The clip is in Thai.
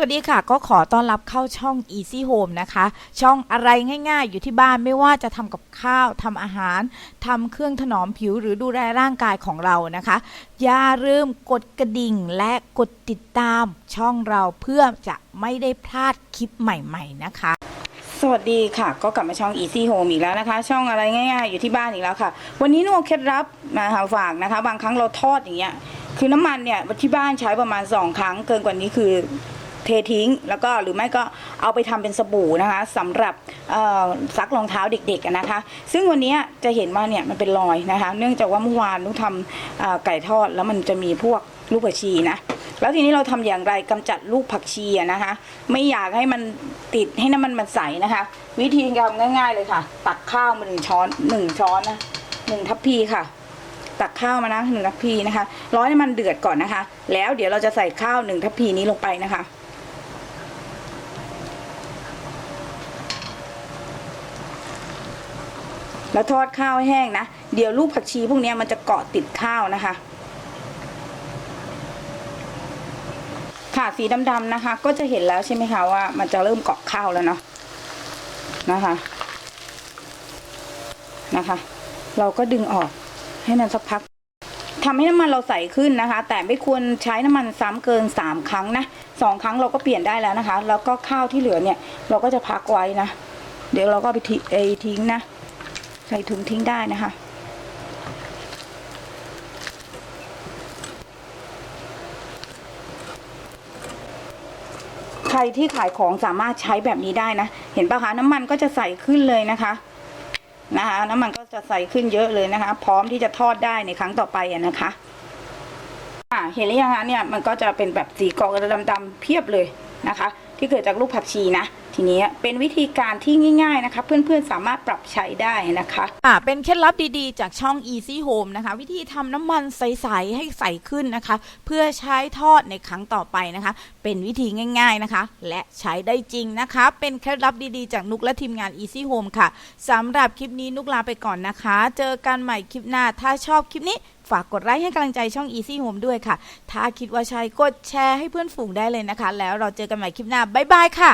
วัสดีค่ะ ก็ขอต้อนรับเข้าช่อง Easy Home นะคะ ช่องอะไรง่ายๆ อยู่ที่บ้านไม่ว่าจะทำกับข้าวทำอาหารทำเครื่องถนอมผิวหรือดูแลร่างกายของเรานะคะ อย่าลืมกดกระดิ่งและกดติดตามช่องเราเพื่อจะไม่ได้พลาดคลิปใหม่ๆนะคะสวัสดีค่ะ ก็กลับมาช่อง Easy Home อีกแล้วนะคะ ช่องอะไรง่ายๆ อยู่ที่บ้านอีกแล้วค่ะ วันนี้นุ่มเคล็ดลับมาหาฝากนะคะ บางครั้งเราทอดอย่างเงี้ยคือน้ำมันเนี่ยที่บ้านใช้ประมาณ 2 ครั้ง เกินกว่านี้คือ เททิ้ง แล้วก็หรือไม่ก็เอาไปทำเป็นสบู่นะคะสำหรับซักรองเท้าเด็กๆนะคะ ซึ่งวันนี้จะเห็นว่าเนี่ยมันเป็นรอยนะคะ เนื่องจากว่าเมื่อวานนุ่มทำไก่ทอดแล้วมันจะมีพวกลูกผักชีนะแล้วทีนี้เราทำอย่างไรกำจัดลูกผักชีนะคะ ไม่อยากให้มันติดให้น้ำมันมันใสนะคะ วิธีการทำง่าย ๆเลยค่ะ ตักข้าวมาหนึ่งช้อนหนึ่งช้อนนะหนึ่งทัพพีค่ะ ตักข้าวมานะหนึ่งทัพพีนะคะ ร้อยน้มันเดือดก่อนนะคะ แล้วเดี๋ยวเราจะใส่ข้าวหนึ่งทัพพีนี้ลงไปนะคะ แล้วทอดข้าวให้แห้งนะ เดี๋ยวลูกผักชีพวกนี้มันจะเกาะติดข้าวนะคะ ค่ะสีดำๆนะคะ ก็จะเห็นแล้วใช่ไหมคะว่ามันจะเริ่มเกาะข้าวแล้วเนาะนะคะนะคะ เราก็ดึงออกให้มันสักพักทำให้น้ำมันเราใสขึ้นนะคะ แต่ไม่ควรใช้น้ำมันซ้ำเกินสามครั้งนะสองครั้งเราก็เปลี่ยนได้แล้วนะคะ แล้วก็ข้าวที่เหลือเนี่ย เราก็จะพักไว้นะ เดี๋ยวเราก็ไปทิ้งนะ ใส่ถุงทิ้งได้นะคะ ใครที่ขายของสามารถใช้แบบนี้ได้นะ เห็นปะคะน้ำมันก็จะใสขึ้นเลยนะคะนะคะ น้ำมันก็จะใสขึ้นเยอะเลยนะคะ พร้อมที่จะทอดได้ในครั้งต่อไปอะนะคะอ่าเห็นหรือยังคะเนี่ยมันก็จะเป็นแบบสีกรอกดำๆเพียบเลยนะคะ ที่เกิดจากลูกผักชีนะ ทีนี้เป็นวิธีการที่ง่าย ๆนะคะ เพื่อนๆสามารถปรับใช้ได้นะคะอ่าเป็นเคล็ดลับดีๆ จากช่อง Easy Home นะคะ วิธีทำน้ำมันใส ๆ ให้ใสขึ้นนะคะ เพื่อใช้ทอดในครั้งต่อไปนะคะ เป็นวิธีง่าย ๆนะคะ และใช้ได้จริงนะคะ เป็นเคล็ดลับดีๆ จากนุกและทีมงาน Easy Home ค่ะสำหรับคลิปนี้นุกลาไปก่อนนะคะ เจอกันใหม่คลิปหน้าถ้าชอบคลิปนี้ฝากกดไลค์ให้กำลังใจช่อง Easy Home ด้วยค่ะ ถ้าคิดว่าใช่กดแชร์ให้เพื่อนฝูงได้เลยนะคะ แล้วเราเจอกันใหม่คลิปหน้าบ๊ายบายค่ะ